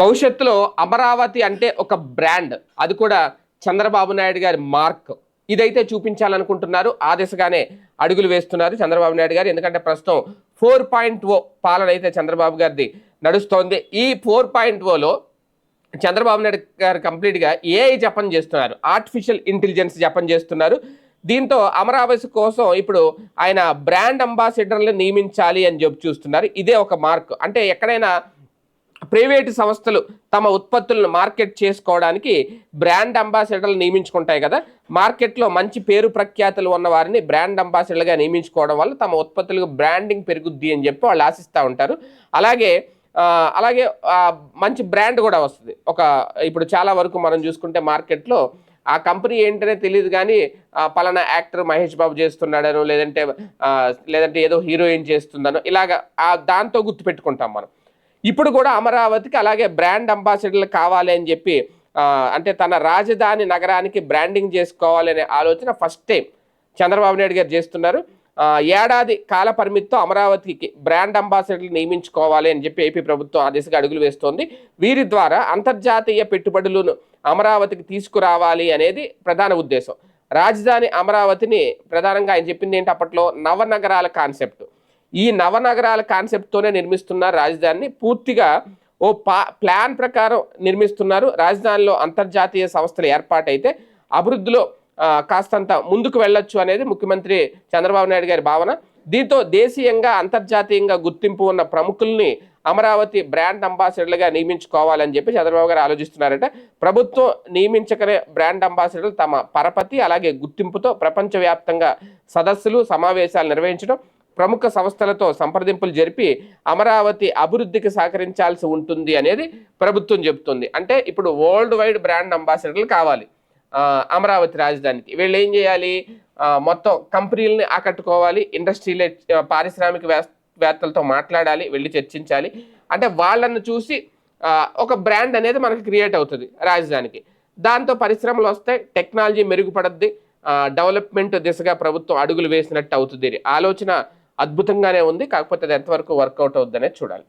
భవిష్యత్తులో అమరావతి అంటే ఒక బ్రాండ్. అది కూడా చంద్రబాబు నాయుడు గారి మార్క్. ఇదైతే చూపించాలనుకుంటున్నారు. ఆ దిశగానే అడుగులు వేస్తున్నారు చంద్రబాబు నాయుడు గారు. ఎందుకంటే ప్రస్తుతం ఫోర్ పాయింట్ ఓ పాలన అయితే చంద్రబాబు గారిది నడుస్తోంది. ఈ ఫోర్ పాయింట్ ఓలో చంద్రబాబు నాయుడు గారు కంప్లీట్గా ఏఐ జపం చేస్తున్నారు? ఆర్టిఫిషియల్ ఇంటెలిజెన్స్ జపం చేస్తున్నారు. దీంతో అమరావతి కోసం ఇప్పుడు ఆయన బ్రాండ్ అంబాసిడర్లు నియమించాలి అని చెప్పి చూస్తున్నారు. ఇదే ఒక మార్క్. అంటే ఎక్కడైనా ప్రైవేటు సంస్థలు తమ ఉత్పత్తులను మార్కెట్ చేసుకోవడానికి బ్రాండ్ అంబాసిడర్లు నియమించుకుంటాయి కదా. మార్కెట్లో మంచి పేరు ప్రఖ్యాతులు ఉన్న వారిని బ్రాండ్ అంబాసిడర్లుగా నియమించుకోవడం వల్ల తమ ఉత్పత్తులకు బ్రాండింగ్ పెరుగుద్ది అని చెప్పి వాళ్ళు ఆశిస్తూ ఉంటారు. అలాగే అలాగే మంచి బ్రాండ్ కూడా వస్తుంది. ఒక ఇప్పుడు చాలా వరకు మనం చూసుకుంటే మార్కెట్లో ఆ కంపెనీ ఏంటనే తెలియదు కానీ పలానా యాక్టర్ మహేష్ బాబు చేస్తున్నాడనో లేదంటే లేదంటే ఏదో హీరోయిన్ చేస్తుందనో ఇలాగ ఆ దాంతో గుర్తుపెట్టుకుంటాం మనం. ఇప్పుడు కూడా అమరావతికి అలాగే బ్రాండ్ అంబాసిడర్లు కావాలి అని చెప్పి అంటే తన రాజధాని నగరానికి బ్రాండింగ్ చేసుకోవాలనే ఆలోచన ఫస్ట్ టైం చంద్రబాబు నాయుడు గారు చేస్తున్నారు. ఏడాది కాల పరిమితితో అమరావతికి బ్రాండ్ అంబాసిడర్లు నియమించుకోవాలి అని చెప్పి ఏపీ ప్రభుత్వం ఆ దిశగా అడుగులు వేస్తోంది. వీరి ద్వారా అంతర్జాతీయ పెట్టుబడులను అమరావతికి తీసుకురావాలి అనేది ప్రధాన ఉద్దేశం. రాజధాని అమరావతిని ప్రధానంగా ఆయన చెప్పింది ఏంటి అప్పట్లో? నవనగరాల కాన్సెప్ట్. ఈ నవనగరాల కాన్సెప్ట్తోనే నిర్మిస్తున్నారు రాజధానిని పూర్తిగా ఓ పా ప్లాన్ ప్రకారం నిర్మిస్తున్నారు. రాజధానిలో అంతర్జాతీయ సంస్థలు ఏర్పాటైతే అభివృద్ధిలో కాస్తంత ముందుకు వెళ్ళొచ్చు అనేది ముఖ్యమంత్రి చంద్రబాబు నాయుడు గారి భావన. దీంతో దేశీయంగా అంతర్జాతీయంగా గుర్తింపు ఉన్న ప్రముఖుల్ని అమరావతి బ్రాండ్ అంబాసిడర్లుగా నియమించుకోవాలని చెప్పి చంద్రబాబు గారు ఆలోచిస్తున్నారట. ప్రభుత్వం నియమించకనే బ్రాండ్ అంబాసిడర్లు తమ పరపతి అలాగే గుర్తింపుతో ప్రపంచవ్యాప్తంగా సదస్సులు సమావేశాలు నిర్వహించడం ప్రముఖ సంస్థలతో సంప్రదింపులు జరిపి అమరావతి అభివృద్ధికి సహకరించాల్సి ఉంటుంది అనేది ప్రభుత్వం చెబుతుంది. అంటే ఇప్పుడు వరల్డ్ వైడ్ బ్రాండ్ అంబాసిడర్లు కావాలి. అమరావతి రాజధానికి. వీళ్ళు ఏం చేయాలి? మొత్తం కంపెనీలని ఆకట్టుకోవాలి. ఇండస్ట్రీలే పారిశ్రామిక వేత్తలతో మాట్లాడాలి. వెళ్ళి చర్చించాలి. అంటే వాళ్ళను చూసి ఒక బ్రాండ్ అనేది మనకు క్రియేట్ అవుతుంది రాజధానికి. దాంతో పరిశ్రమలు వస్తాయి టెక్నాలజీ మెరుగుపడద్ది. డెవలప్మెంట్ దిశగా ప్రభుత్వం అడుగులు వేసినట్టు అవుతుంది. ఆలోచన అద్భుతంగానే ఉంది. కాకపోతే అది ఎంతవరకు వర్కౌట్ అవుద్ది అనేది చూడాలి.